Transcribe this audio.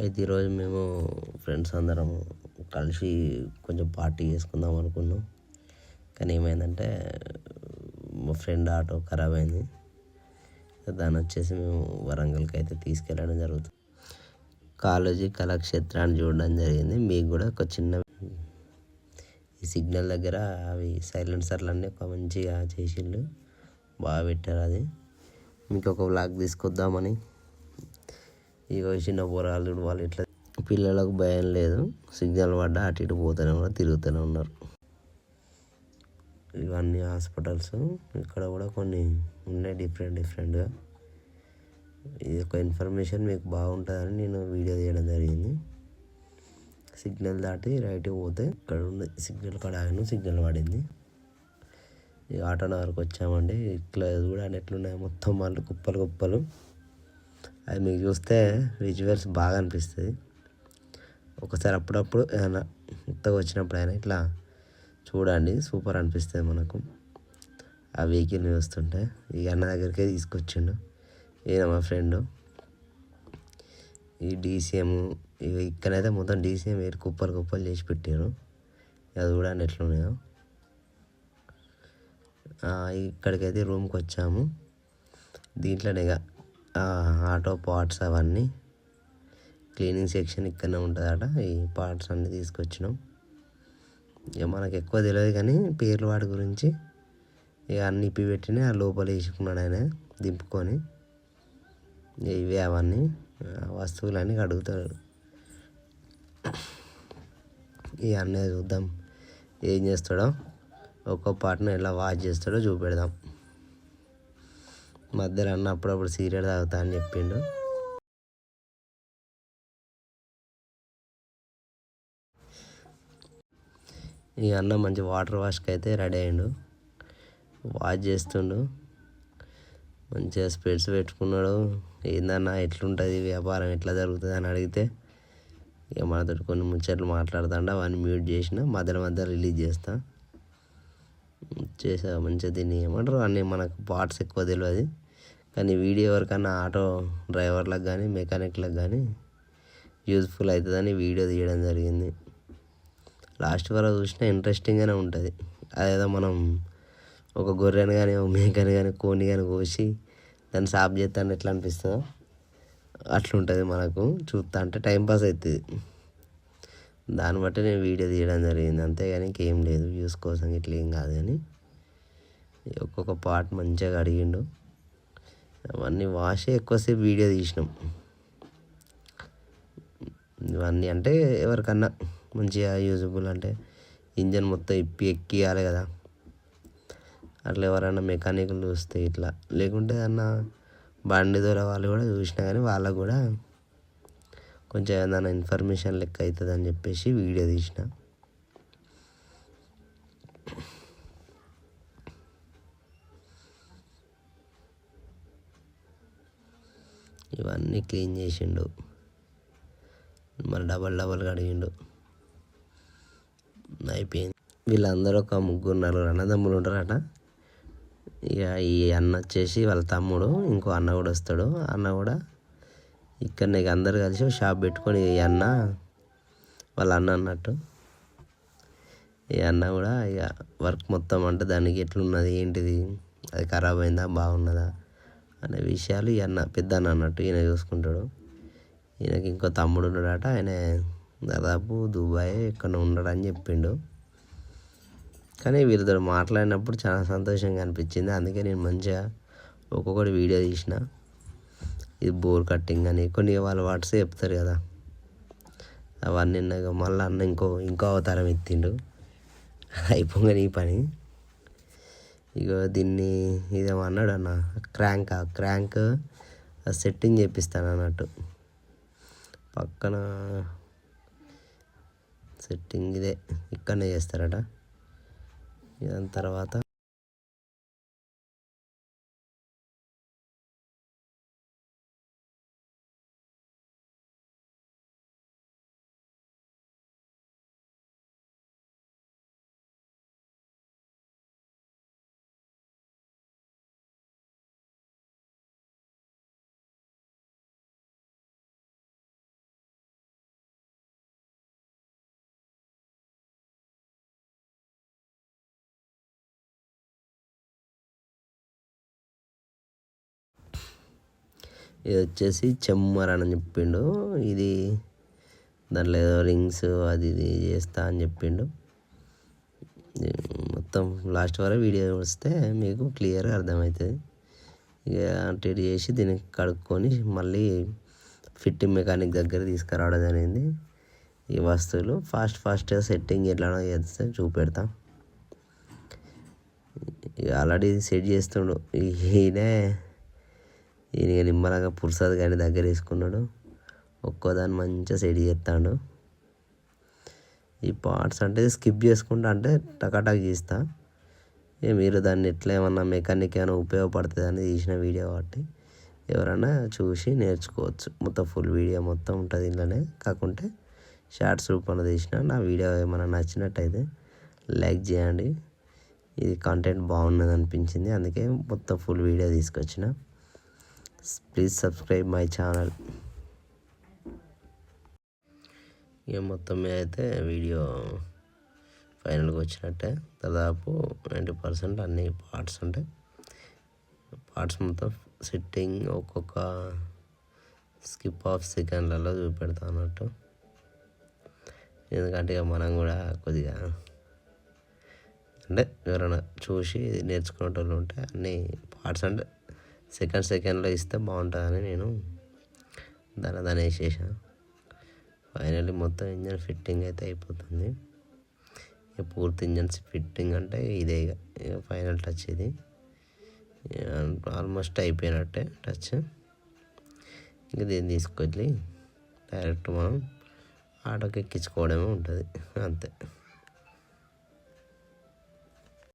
అయితే ఈరోజు మేము ఫ్రెండ్స్ అందరం కలిసి కొంచెం పార్టీ చేసుకుందాం అనుకున్నాం. కానీ ఏమైందంటే మా ఫ్రెండ్ ఆటో ఖరాబ్ అయింది. దాన్ని వచ్చేసి మేము వరంగల్కి అయితే తీసుకెళ్ళడం జరుగుతుంది. కాలేజీ కళాక్షేత్రాన్ని చూడడం జరిగింది. మీకు కూడా ఒక చిన్న ఈ సిగ్నల్ దగ్గర అవి సైలెన్సర్లు అన్నీ ఒక మంచిగా చేసిండు బాగా పెట్టారు అది. మీకు ఒక వ్లాగ్ తీసుకొద్దామని ఇక చిన్న పోరాలు వాళ్ళు ఇట్లా పిల్లలకు భయం లేదు. సిగ్నల్ పడ్డా అటు ఇటు పోతూనే ఉన్నారు తిరుగుతూనే ఉన్నారు. ఇవన్నీ హాస్పిటల్స్. ఇక్కడ కూడా కొన్ని ఉన్నాయి డిఫరెంట్ డిఫరెంట్గా. ఇది ఒక ఇన్ఫర్మేషన్ మీకు బాగుంటుందని నేను వీడియో తీయడం జరిగింది. సిగ్నల్ దాటి రైట్ పోతే ఇక్కడ ఉంది సిగ్నల్ కాడ ఆగాను సిగ్నల్ పడింది. ఈ ఆటో నగర్కి వచ్చామండి. ఇట్లా చూడండి ఎట్లున్నాయి? మొత్తం వాళ్ళు కుప్పలు కుప్పలు. అది మీకు చూస్తే విజువల్స్ బాగా అనిపిస్తుంది. ఒకసారి అప్పుడప్పుడు ఏమైనా కొత్తగా వచ్చినప్పుడు అయినా ఇట్లా చూడండి సూపర్ అనిపిస్తుంది మనకు. ఆ వెహికల్ని చూస్తుంటే ఈ అన్న దగ్గరికే తీసుకొచ్చిండు ఈయన మా ఫ్రెండ్. ఈ డీసీఎం ఇక ఇక్కడైతే మొత్తం డీసీఎం వేరు కుప్పలు కుప్పలు చేసి పెట్టారు అది చూడండి ఎట్లున్నాయో. ఇక్కడికైతే రూమ్కి వచ్చాము. దీంట్లోనే ఇక ఆటో పార్ట్స్ అవన్నీ. క్లీనింగ్ సెక్షన్ ఇక్కడనే ఉంటుందట. ఈ పార్ట్స్ అన్నీ తీసుకొచ్చినాం. ఇక మనకు ఎక్కువ తెలియదు కానీ పేర్లు వాటి గురించి ఇక అన్ని ఇప్పి పెట్టిన ఆ లోపల వేసుకున్నాడు ఆయన దింపుకొని. ఇవే అవన్నీ. వస్తువులన్నీ అడుగుతాడు. ఇక అన్నీ చూద్దాం ఏం చేస్తాడో. ఒక్కో పాటను ఎలా వాచ్ చేస్తాడో చూపెడదాం. మధ్యలో అన్న అప్పుడప్పుడు సీరియల్ తాగుతా అని చెప్పిండు. ఈ అన్న మంచి వాటర్ వాష్కి అయితే రెడీ అయ్యిండు. వాష్ చేస్తుండు. మంచిగా స్పెడ్స్ పెట్టుకున్నాడు. ఏందన్నా ఎట్లుంటుంది వ్యాపారం ఎట్లా జరుగుతుంది అని అడిగితే ఇక మనతో కొన్ని ముచ్చట్లు మాట్లాడుతుండ. అవన్నీ మ్యూట్ చేసిన మధ్య మధ్య రిలీజ్ చేస్తా. చేసా మంచిగా దీన్ని ఏమంటారు? అన్నీ మనకు పార్ట్స్ ఎక్కువ తెలియదు కానీ వీడియో ఎవరికన్నా ఆటో డ్రైవర్లకు కానీ మెకానిక్లకు కానీ యూజ్ఫుల్ అవుతుందని వీడియో తీయడం జరిగింది. లాస్ట్ వరకు చూసినా ఇంట్రెస్టింగ్గానే ఉంటుంది. అదేదో మనం ఒక గొర్రెని కానీ ఒక మేకని కానీ కోని కానీ కోసి దాన్ని సాప్ చేస్తాను ఎట్లా అనిపిస్తుందో అట్లుంటుంది మనకు. చూస్తా అంటే టైంపాస్ అవుతుంది. దాన్ని బట్టి నేను వీడియో తీయడం జరిగింది. అంతేగాని ఇంకేం లేదు. వ్యూస్ కోసం ఇట్లా ఏం కాదు కానీ ఒక్కొక్క పార్ట్ మంచిగా అడిగిండు అవన్నీ వాషే ఎక్కువసేపు వీడియో తీసినాం. ఇవన్నీ అంటే ఎవరికన్నా మంచిగా యూజబుల్ అంటే ఇంజన్ మొత్తం ఇప్పి ఎక్కియాలి కదా. అట్లా ఎవరైనా మెకానికల్ చూస్తే ఇట్లా. లేకుంటే అన్న బండి దూర వాళ్ళు కూడా చూసినా కానీ వాళ్ళకు కూడా కొంచెం ఏదైనా ఇన్ఫర్మేషన్ లెక్క అవుతుంది అని చెప్పేసి వీడియో తీసిన. ఇవన్నీ క్లీన్ చేసిండు. మరి డబల్ డబల్ కడిగిండు. అయిపోయింది. వీళ్ళందరూ ఒక ముగ్గురు నలుగురు అన్నదమ్ములు ఉంటారట. ఇక ఈ అన్న వచ్చేసి వాళ్ళ తమ్ముడు ఇంకో అన్న కూడా వస్తాడు. అన్న కూడా ఇక్కడ నీకు అందరు కలిసి షాప్ పెట్టుకొని ఈ అన్న వాళ్ళ అన్న అన్నట్టు. ఈ అన్న కూడా ఇక వర్క్ మొత్తం అంటే దానికి ఎట్లున్నది ఏంటిది అది ఖరాబ్ అయిందా బాగున్నదా? అనే విషయాలు ఈ అన్న పెద్ద అన్న అన్నట్టు ఈయన చూసుకుంటాడు. ఈయనకి ఇంకో తమ్ముడు ఉన్నాడట ఆయన దాదాపు దుబాయ్ ఇక్కడ ఉన్నాడని చెప్పిండు. కానీ వీరితో మాట్లాడినప్పుడు చాలా సంతోషంగా అనిపించింది. అందుకే నేను మంచిగా ఒక్కొక్కటి వీడియో తీసిన. ఇది బోర్ కట్టింగ్ అని కొన్ని వాళ్ళు వాట్సాప్ చెప్తారు కదా. అవన్నీ మళ్ళీ అన్న ఇంకో ఇంకో అవతారం ఎత్తిండు. అయిపోగానే ఈ పని. ఇక దీన్ని ఇదేమన్నాడు అన్న క్రాంక్ క్రాంక్ సెట్టింగ్ చేపిస్తాను అన్నట్టు పక్కన సెట్టింగ్ ఇదే ఇక్కడనే చేస్తారట. దాని తర్వాత ఇది వచ్చేసి చెమ్మర్ అని చెప్పిండు. ఇది దాంట్లో ఏదో రింగ్స్ అది ఇది చేస్తా అని చెప్పిండు. మొత్తం లాస్ట్ వరకు వీడియో వస్తే మీకు క్లియర్గా అర్థమవుతుంది. ఇక అంటే ఇటు చేసి దీన్ని కడుక్కొని మళ్ళీ ఫిట్టింగ్ మెకానిక్ దగ్గర తీసుకురావడం జరిగింది. ఈ వస్తువులు ఫాస్ట్ ఫాస్ట్గా సెట్టింగ్ ఎట్లానో చేస్తే చూపెడతా. ఇక ఆల్రెడీ సెట్ చేస్తుండు. ఈయనే ఈయన నిమ్మలాగా పురుసాద్ కానీ దగ్గర వేసుకున్నాడు. ఒక్కోదాన్ని మంచిగా సెట్ చేస్తాడు. ఈ పార్ట్స్ అంటే స్కిప్ చేసుకుంటా అంటే టకాటక్ చేస్తా. ఇక మీరు దాన్ని ఎట్లా ఏమన్నా మెకానిక్ ఏమైనా ఉపయోగపడుతుంది అని తీసిన వీడియో కాబట్టి ఎవరైనా చూసి నేర్చుకోవచ్చు. మొత్తం ఫుల్ వీడియో మొత్తం ఉంటుంది ఇంట్లోనే కాకుంటే షార్ట్స్ రూపంలో తీసిన నా వీడియో ఏమైనా నచ్చినట్టయితే లైక్ చేయండి. ఇది కంటెంట్ బాగున్నది అనిపించింది. అందుకే మొత్తం ఫుల్ వీడియో తీసుకొచ్చిన. ప్లీజ్ సబ్స్క్రైబ్ మై ఛానల్ ఇక మొత్తం మీద అయితే వీడియో ఫైనల్గా వచ్చినట్టే. దాదాపు నైంటీ పర్సెంట్ అన్ని పార్ట్స్ ఉంటాయి పార్ట్స్ మొత్తం సిట్టింగ్ ఒక్కొక్క స్కిప్ ఆఫ్ సెకండ్లలో చూపెడతా అన్నట్టు. ఎందుకంటే ఇక మనం కూడా కొద్దిగా అంటే ఎవరైనా చూసి నేర్చుకునేటోళ్ళు ఉంటే అన్ని పార్ట్స్ అంటే సెకండ్ సెకండ్లో ఇస్తే బాగుంటుందని నేను దాని దాని వేసేసా. ఫైనల్లీ మొత్తం ఇంజన్ ఫిట్టింగ్ అయితే అయిపోతుంది. ఇక పూర్తి ఇంజన్స్ ఫిట్టింగ్ అంటే ఇదే ఇక ఇక ఫైనల్ టచ్ ఇది. ఆల్మోస్ట్ అయిపోయినట్టే టచ్. ఇంకా దీన్ని తీసుకెళ్ళి డైరెక్ట్ మనం ఆటోకి ఎక్కించుకోవడమే ఉంటుంది అంతే.